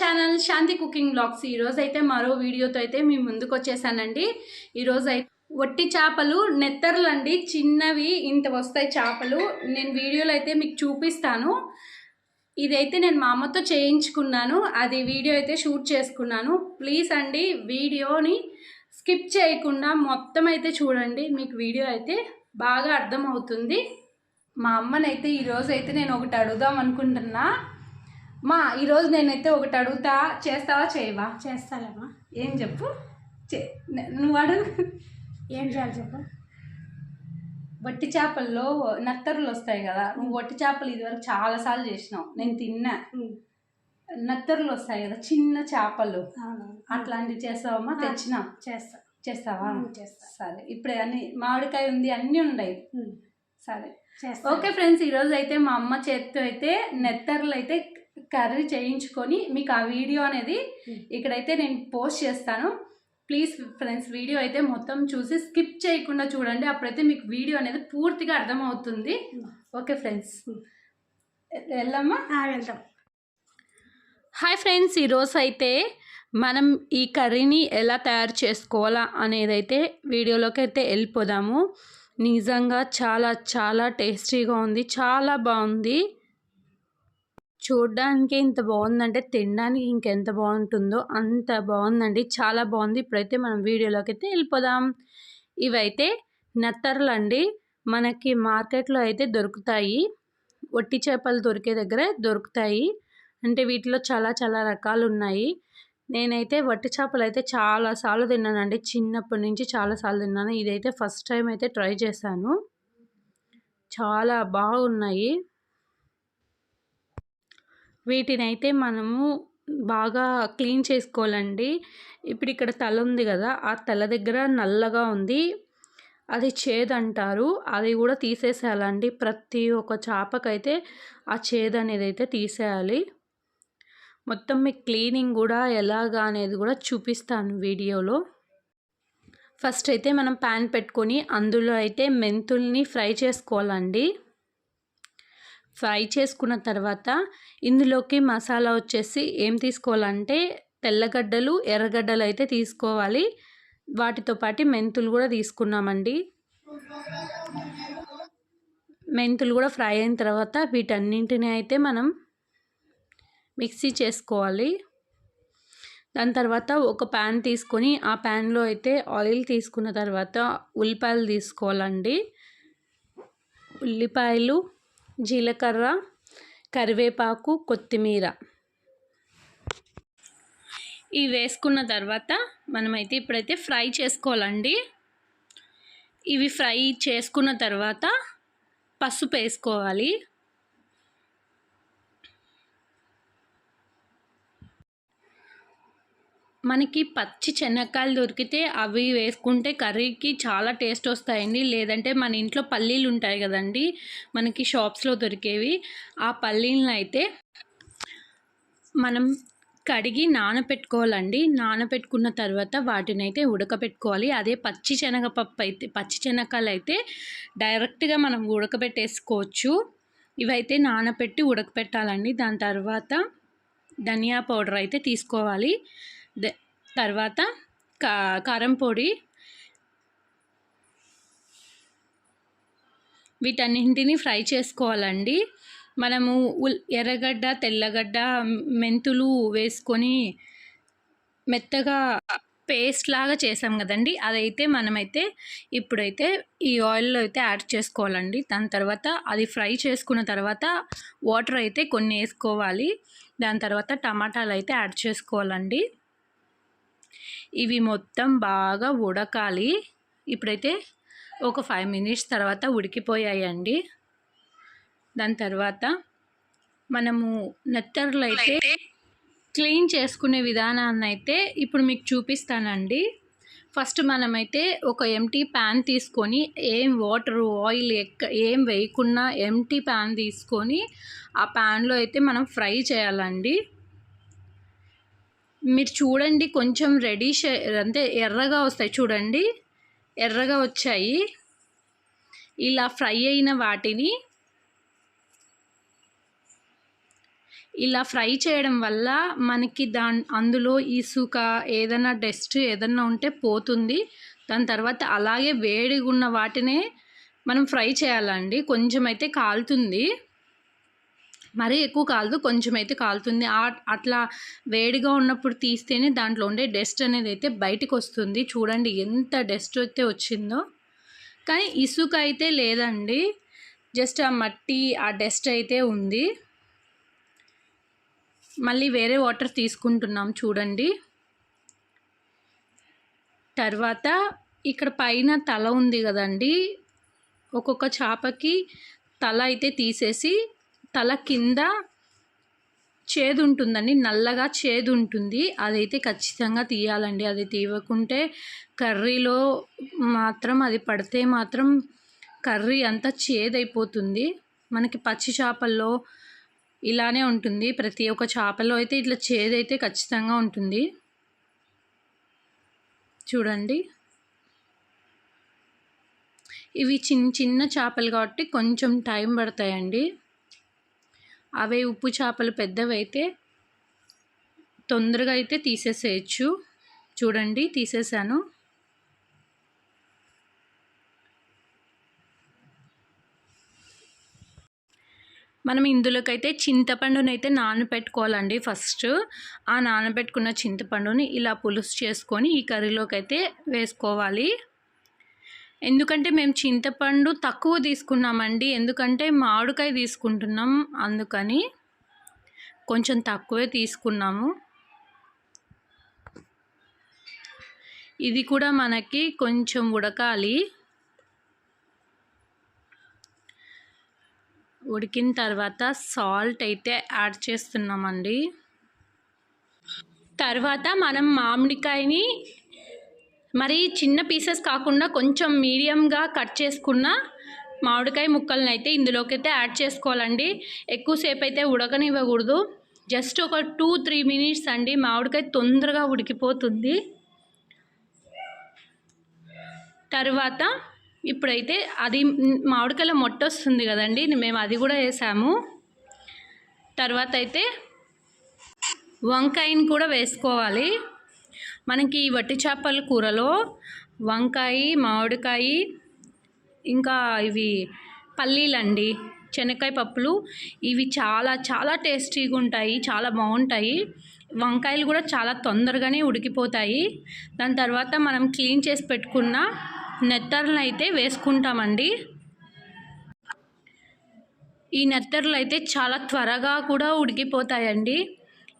Channel శాంతి cooking blogs. ఈరోజు అయితే మరో వీడియోతో అయితే మీ ముందుకు వచ్చేసానండి. ఈరోజు అయితే వట్టి చేపలు నెత్తర్లండి. చిన్నవి ఇంత వస్తాయి చేపలు. నేను వీడియోలో అయితే మీకు చూపిస్తాను. ఇదైతే నేను మా అమ్మతో చేయించుకున్నాను. అది వీడియో అయితే షూట్ చేసుకున్నాను. ప్లీజ్ అండి వీడియోని స్కిప్ చేయకుండా మొత్తం అయితే చూడండి. మీకు వీడియో అయితే బాగా అర్థమవుతుంది. మా అమ్మనైతే ఈరోజు అయితే నేను ఒకటి అడుగుదాం అనుకుంటున్నా. మా ఈరోజు నేనైతే ఒకటి అడుగుతా చేస్తావా చేయవా? చేస్తాలేమా ఏం చెప్పు? చే నువ్వు అడుగు ఏం చేయాలి చెప్పు? వట్టి చేపల్లో నత్తరులు వస్తాయి కదా నువ్వు వట్టి చేపలు ఇదివరకు చాలాసార్లు చేసినావు. నేను తిన్నా. నత్తరులు వస్తాయి కదా చిన్న చేపలు. అట్లాంటివి చేస్తావమ్మా? తెచ్చినా? చేస్తా. చేస్తావా? చేస్తా. సరే ఇప్పుడే అన్ని మామిడికాయ ఉంది అన్నీ ఉన్నాయి. సరే. చేస్తా. ఓకే ఫ్రెండ్స్ ఈరోజు అయితే మా అమ్మ చేతితో అయితే నెత్తర్లు అయితే కర్రీ చేయించుకొని మీకు ఆ వీడియో అనేది Hmm. ఇక్కడైతే నేను పోస్ట్ చేస్తాను. ప్లీజ్ ఫ్రెండ్స్ వీడియో అయితే మొత్తం చూసి స్కిప్ చేయకుండా చూడండి. అప్పుడైతే మీకు వీడియో అనేది పూర్తిగా అర్థమవుతుంది. Okay friends. వెళ్ళమ్మా? ఆ, వెళ్తాం హాయ్ ఫ్రెండ్స్ ఈరోజు అయితే మనం ఈ కర్రీని ఎలా తయారు చేసుకోవాలా అనేది అయితే వీడియోలోకి అయితే వెళ్ళిపోదాము. నిజంగా చాలా చాలా టేస్టీగా ఉంది. చాలా బాగుంది. చూడ్డానికి ఇంత బాగుందంటే తినడానికి ఇంకెంత బాగుంటుందో అంత బాగుందండి. చాలా బాగుంది. ఇప్పుడైతే మనం వీడియోలోకి అయితే వెళ్ళిపోదాం. ఇవైతే నెత్తర్లు అండి మనకి మార్కెట్లో అయితే దొరుకుతాయి. ఒట్టి చేపలు దొరికే దగ్గర దొరుకుతాయి. అంటే వీటిలో చాలా చాలా రకాలు ఉన్నాయి. నేనైతే వట్టి చేపలు అయితే చాలాసార్లు తిన్నానండి. చిన్నప్పటి నుంచి చాలాసార్లు తిన్నాను. ఇదైతే ఫస్ట్ టైం అయితే ట్రై చేశాను. చాలా బాగున్నాయి. వీటిని అయితే మనము బాగా క్లీన్ చేసుకోవాలండి. ఇప్పుడు ఇక్కడ తల ఉంది కదా ఆ తల దగ్గర నల్లగా ఉంది. అది చేదు అంటారు. అది కూడా తీసేసేయాలండి. ప్రతి ఒక్క చేపకైతే ఆ చేదు అనేది అయితే తీసేయాలి. మొత్తం మీకు క్లీనింగ్ కూడా ఎలాగా అనేది కూడా చూపిస్తాను వీడియోలో. ఫస్ట్ అయితే మనం ప్యాన్ పెట్టుకొని అందులో అయితే మెంతుల్ని ఫ్రై చేసుకోవాలండి. ఫ్రై చేసుకున్న తర్వాత ఇందులోకి మసాలా వచ్చేసి ఏం తీసుకోవాలంటే తెల్లగడ్డలు ఎర్రగడ్డలు అయితే తీసుకోవాలి. వాటితో పాటు మెంతులు కూడా తీసుకున్నామండి. మెంతులు కూడా ఫ్రై అయిన తర్వాత వీటన్నింటిని అయితే మనం మిక్సీ చేసుకోవాలి. దాని తర్వాత ఒక ప్యాన్ తీసుకొని ఆ ప్యాన్లో అయితే ఆయిల్ తీసుకున్న తర్వాత ఉల్లిపాయలు తీసుకోవాలండి. ఉల్లిపాయలు జీలకర్ర కరివేపాకు కొత్తిమీర. ఇవి వేసుకున్న తర్వాత మనమైతే ఇప్పుడైతే ఫ్రై చేసుకోవాలండి. ఇవి ఫ్రై చేసుకున్న తర్వాత పసుపు వేసుకోవాలి. మనకి పచ్చి శనక్కాయలు దొరికితే అవి వేసుకుంటే కర్రీకి చాలా టేస్ట్ వస్తాయండి. లేదంటే మన ఇంట్లో పల్లీలు ఉంటాయి కదండి మనకి షాప్స్లో దొరికేవి. ఆ పల్లీలను అయితే మనం కడిగి నానపెట్టుకోవాలండి. నానపెట్టుకున్న తర్వాత వాటిని అయితే ఉడకబెట్టుకోవాలి అదే పచ్చి శనగపప్పు అయితే పచ్చి శనగకాయలు అయితే డైరెక్ట్గా మనం ఉడకబెట్టేసుకోవచ్చు. ఇవైతే నానపెట్టి ఉడకపెట్టాలండి. దాని తర్వాత ధనియా పౌడర్ అయితే తీసుకోవాలి. తర్వాత కా కారం పొడి. వీటన్నింటిని ఫ్రై చేసుకోవాలండి. మనము ఎర్రగడ్డ తెల్లగడ్డ మెంతులు వేసుకొని మెత్తగా పేస్ట్ లాగా చేసాం కదండి. అదైతే మనమైతే ఇప్పుడైతే ఈ ఆయిల్లో అయితే యాడ్ చేసుకోవాలండి. దాని తర్వాత అది ఫ్రై చేసుకున్న తర్వాత వాటర్ అయితే కొన్ని వేసుకోవాలి. దాని తర్వాత టమాటాలు అయితే యాడ్ చేసుకోవాలండి. ఇవి మొత్తం బాగా ఉడకాలి. ఇప్పుడైతే ఒక ఫైవ్ మినిట్స్ తర్వాత ఉడికిపోయాయండి. దాని తర్వాత మనము నెత్తర్లు అయితే క్లీన్ చేసుకునే విధానాన్ని అయితే ఇప్పుడు మీకు చూపిస్తానండి. ఫస్ట్ మనమైతే ఒక ఎంటీ ప్యాన్ తీసుకొని ఏం వాటర్ ఆయిల్ ఎక్క ఏం వేయకుండా ఎంటీ ప్యాన్ తీసుకొని ఆ ప్యాన్లో అయితే మనం ఫ్రై చేయాలండి. మీరు చూడండి కొంచెం రెడీష్ అంటే ఎర్రగా వస్తాయి చూడండి. ఎర్రగా వచ్చాయి. ఇలా ఫ్రై అయిన వాటిని ఇలా ఫ్రై చేయడం వల్ల మనకి దా అందులో ఇసుక ఏదైనా డస్ట్ ఏదన్నా ఉంటే పోతుంది. దాని తర్వాత అలాగే వేడిగా ఉన్న వాటినే మనం ఫ్రై చేయాలండి. కొంచెం అయితే కాలుతుంది. మరీ ఎక్కువ కాలదు కొంచెం అయితే కాలుతుంది అట్లా వేడిగా ఉన్నప్పుడు తీస్తేనే దాంట్లో ఉండే డస్ట్ అనేది అయితే బయటకు వస్తుంది చూడండి ఎంత డస్ట్ అయితే వచ్చిందో. కానీ ఇసుక అయితే లేదండి. జస్ట్ ఆ మట్టి ఆ డస్ట్ అయితే ఉంది. మళ్ళీ వేరే వాటర్ తీసుకుంటున్నాం చూడండి. తర్వాత ఇక్కడ పైన తల ఉంది కదండి. ఒక్కొక్క చేపకి తల అయితే తీసేసి తల కింద చేదు ఉంటుందండి నల్లగా చేదు ఉంటుంది అదైతే ఖచ్చితంగా తీయాలండి. అది తీయకుంటే కర్రీలో మాత్రం అది పడితే మాత్రం కర్రీ అంతా చేదైపోతుంది. మనకి పచ్చి చేపల్లో ఇలానే ఉంటుంది. ప్రతి ఒక్క చేపలో అయితే ఇట్లా చేదైతే ఖచ్చితంగా ఉంటుంది. చూడండి. ఇవి చిన్న చిన్న చేపలు కాబట్టి కొంచెం టైం పడతాయండి. అవే ఉప్పు చేపలు పెద్దవి అయితే తొందరగా అయితే తీసేసేయచ్చు. చూడండి తీసేసాను. మనం ఇందులోకైతే చింతపండునైతే నానబెట్టుకోవాలండి ఫస్ట్. ఆ నానబెట్టుకున్న చింతపండుని ఇలా పులుసు చేసుకొని ఈ కర్రీలోకి అయితే వేసుకోవాలి. ఎందుకంటే మేము చింతపండు తక్కువ తీసుకున్నామండి. ఎందుకంటే మామిడికాయ తీసుకుంటున్నాం. అందుకని కొంచెం తక్కువే తీసుకున్నాము. ఇది కూడా మనకి కొంచెం ఉడకాలి. ఉడికిన తర్వాత సాల్ట్ అయితే యాడ్ చేస్తున్నామండి. తర్వాత మనం మామిడికాయని మరి చిన్న పీసెస్ కాకుండా కొంచెం మీడియంగా కట్ చేసుకున్న మామిడికాయ ముక్కలను అయితే ఇందులోకైతే యాడ్ చేసుకోవాలండి. ఎక్కువసేపు అయితే ఉడకనివ్వకూడదు. జస్ట్ ఒక టూ త్రీ మినిట్స్ అండి. మామిడికాయ తొందరగా ఉడికిపోతుంది. తర్వాత ఇప్పుడైతే అది మామిడికాయలో మొట్ట వస్తుంది కదండి. మేము అది కూడా వేసాము. తర్వాత అయితే వంకాయని కూడా వేసుకోవాలి. మనకి ఈ వట్టి చేపల కూరలో వంకాయ మామిడికాయ ఇంకా ఇవి పల్లీలండి శనక్కాయ పప్పులు ఇవి చాలా చాలా టేస్టీగా ఉంటాయి చాలా బాగుంటాయి. వంకాయలు కూడా చాలా తొందరగానే ఉడికిపోతాయి. దాని తర్వాత మనం క్లీన్ చేసి పెట్టుకున్న నెత్తర్లను అయితే వేసుకుంటామండి. ఈ నెత్తర్లు అయితే చాలా త్వరగా కూడా ఉడికిపోతాయండి.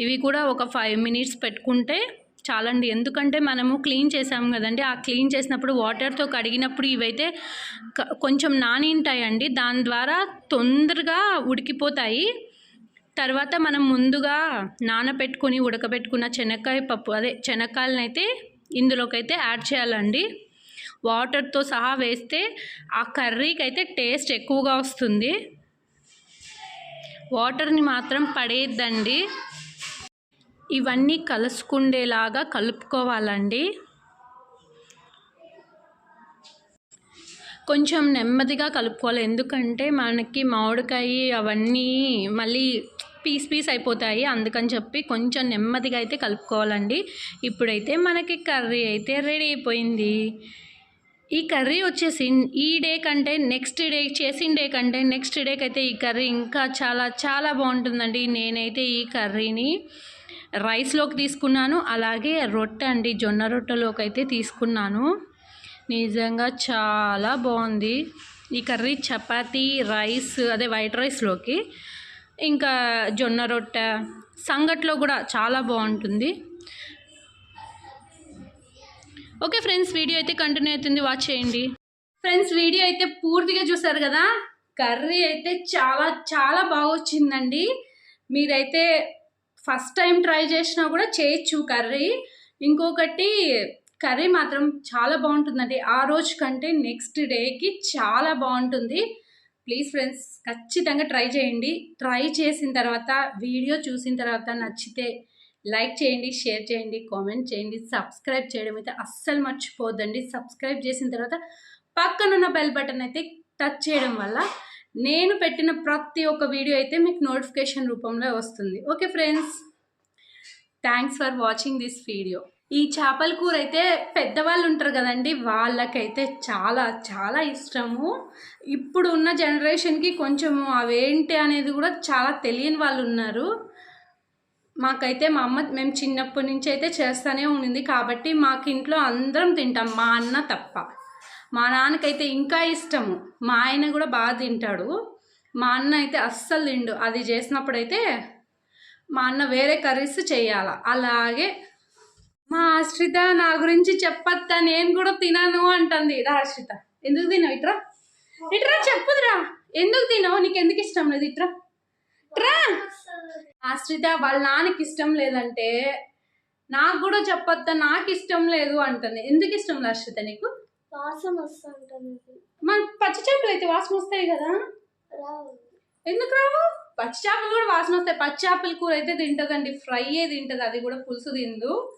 ఇవి కూడా ఒక ఫైవ్ మినిట్స్ పెట్టుకుంటే చాలండి. ఎందుకంటే మనము క్లీన్ చేసాం కదండి. ఆ క్లీన్ చేసినప్పుడు వాటర్తో కడిగినప్పుడు ఇవైతే కొంచెం నానింటాయండి. దాని ద్వారా తొందరగా ఉడికిపోతాయి. తర్వాత మనం ముందుగా నానబెట్టుకొని ఉడకబెట్టుకున్న శనక్కాయ పప్పు అదే శనక్కాయలనైతే అయితే ఇందులోకైతే యాడ్ చేయాలండి. వాటర్తో సహా వేస్తే ఆ కర్రీకి అయితే టేస్ట్ ఎక్కువగా వస్తుంది. వాటర్ని మాత్రం పడేద్దండి ఇవన్నీ కలుసుకుండేలాగా కలుపుకోవాలండి. కొంచెం నెమ్మదిగా కలుపుకోవాలి. ఎందుకంటే మనకి మామిడికాయ అవన్నీ మళ్ళీ పీస్ పీస్ అయిపోతాయి. అందుకని చెప్పి కొంచెం నెమ్మదిగా అయితే కలుపుకోవాలండి. ఇప్పుడైతే మనకి కర్రీ అయితే రెడీ అయిపోయింది. ఈ కర్రీ వచ్చేసి ఈ డే కంటే నెక్స్ట్ డే చేసిన డే కంటే నెక్స్ట్ డేకి అయితే ఈ కర్రీ ఇంకా చాలా చాలా బాగుంటుందండి. నేనైతే ఈ కర్రీని రైస్లోకి తీసుకున్నాను. అలాగే రొట్టె అండి జొన్న రొట్టెలోకి అయితే తీసుకున్నాను. నిజంగా చాలా బాగుంది. ఈ కర్రీ చపాతీ రైస్ అదే వైట్ రైస్లోకి ఇంకా జొన్న రొట్టె సంగట్లో కూడా చాలా బాగుంటుంది. ఓకే ఫ్రెండ్స్ వీడియో అయితే కంటిన్యూ అవుతుంది. వాచ్ చేయండి. ఫ్రెండ్స్ వీడియో అయితే పూర్తిగా చూసారు కదా? కర్రీ అయితే చాలా చాలా బాగా వచ్చిందండి. మీరైతే ఫస్ట్ టైం ట్రై చేసినా కూడా చేయొచ్చు కర్రీ. ఇంకొకటి కర్రీ మాత్రం చాలా బాగుంటుందండి. ఆ రోజు కంటే నెక్స్ట్ డేకి చాలా బాగుంటుంది. ప్లీజ్ ఫ్రెండ్స్ ఖచ్చితంగా ట్రై చేయండి. ట్రై చేసిన తర్వాత వీడియో చూసిన తర్వాత నచ్చితే లైక్ చేయండి షేర్ చేయండి కామెంట్ చేయండి సబ్స్క్రైబ్ చేయడం అయితే అస్సలు మర్చిపోద్దండి సబ్స్క్రైబ్ చేసిన తర్వాత పక్కనున్న బెల్ బటన్ అయితే టచ్ చేయడం వల్ల నేను పెట్టిన ప్రతి ఒక్క వీడియో అయితే మీకు నోటిఫికేషన్ రూపంలో వస్తుంది. Okay friends? Thanks for watching this video ఈ చేపల కూర అయితే పెద్దవాళ్ళు ఉంటారు కదండి వాళ్ళకైతే చాలా చాలా ఇష్టము. ఇప్పుడు ఉన్న జనరేషన్కి కొంచెము అవేంటి అనేది కూడా చాలా తెలియని వాళ్ళు ఉన్నారు. మాకైతే మా అమ్మ మేము చిన్నప్పటి నుంచి అయితే చేస్తూనే ఉండింది. కాబట్టి మాకు ఇంట్లో అందరం తింటాం మా అన్న తప్ప. మా నాన్నకైతే ఇంకా ఇష్టము. మా ఆయన కూడా బాగా తింటాడు. మా అన్న అయితే అస్సలు తిండు. అది చేసినప్పుడైతే మా అన్న వేరే కర్రీస్ చేయాల. అలాగే మా ఆశ్రిత నా గురించి చెప్పత్తా నేను కూడా తినను అంటుంది. రా ఆశ్రిత. ఎందుకు తినవు? ఇట్రా ఇట్రా చెప్పుదురా. ఎందుకు తినవు? నీకు ఎందుకు ఇష్టం లేదు? ఇట్రా ట్రా ఆశ్రిత వాళ్ళ నాన్నకి ఇష్టం లేదంటే నాకు కూడా చెప్పొద్దా? నాకు ఇష్టం లేదు అంటుంది. ఎందుకు ఇష్టం లేదు ఆశ్రిత నీకు? వాసన వస్తుంటుంది మన పచ్చి చేపలు అయితే వాసన వస్తాయి కదా? రావు. ఎందుకు రావు? పచ్చి చేపలు కూడా వాసన వస్తాయి. పచ్చి చేపల కూర అయితే తింటదండి. ఫ్రై తింటది అది కూడా పులుసు తిందు.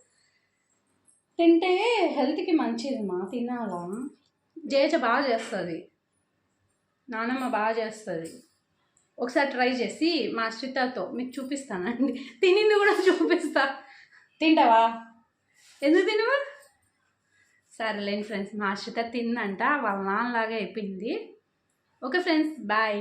తింటే హెల్త్కి మంచిది మా తినాలా? జేజ బాగా చేస్తుంది. నానమ్మ బాగా చేస్తుంది. ఒకసారి ట్రై చేసి మా అశ్రితతో మీకు చూపిస్తానండి. తినింది కూడా చూపిస్తా. తింటావా? ఎందుకు తినవా? సరేలేండి ఫ్రెండ్స్ మా అర్షిత తిందంట వాళ్ళ నాన్నలాగా అయిపోయింది. Okay friends bye.